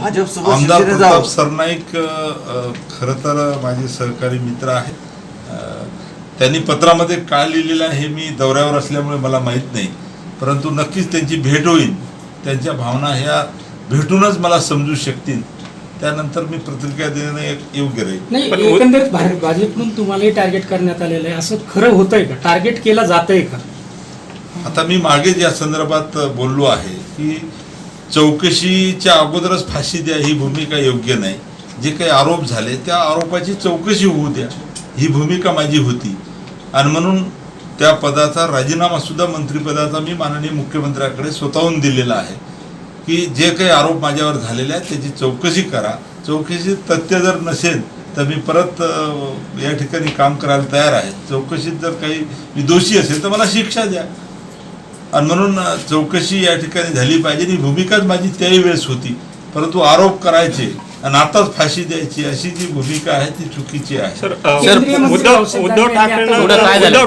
भाजपसोबत आमदार प्रताप जावं. सरनाईक अ, खरं तर माझे सहकारी मित्र आहेत. अ, त्यांनी पत्रामध्ये काय लिहिलेलं आहे हे मी दौऱ्यावर असल्यामुळे मला माहीत नाही. परंतु नक्कीच त्यांची भेट होईल. त्यांच्या भावना ह्या भेटूनच मला समजू शकतील. त्यानंतर मी प्रतिक्रिया देणं एक योग्य राहील. नाही पण- एकंदरीत भा- भाजपकडून तुम्हालाही टार्गेट करण्यात आलेलं आहे. असं खरं होतंय का? टार्गेट केलं जातंय का? आता मी मागेच या संदर्भात बोललो आहे की चौकशीच्या अगोदरच फाशी द्या ही भूमिका योग्य नाही. जे काही आरोप झाले त्या आरोपाची चौकशी होऊ द्या. ही भूमिका माझी होती. आणि म्हणून त्या पदाचा राजीनामा सुद्धा मंत्रिपदाचा मी माननीय मुख्यमंत्र्याकडे स्वतःहून दिलेला आहे की जे काही आरोप माझ्यावर झालेले आहेत त्याची चौकशी करा. चौकशीत तथ्य जर नसेल तर मी परत या ठिकाणी काम करायला तयार आहे. चौकशीत जर काही मी दोषी असेल तर मला शिक्षा द्या. आणि म्हणून चौकशी या ठिकाणी झाली पाहिजे. ही भूमिकाच माझी त्याही वेळेस होती. परंतु आरोप करायचे आणि आताच फाशी द्यायची अशी जी भूमिका आहे ती चुकीची आहे. सर उद्धव रावसाहेब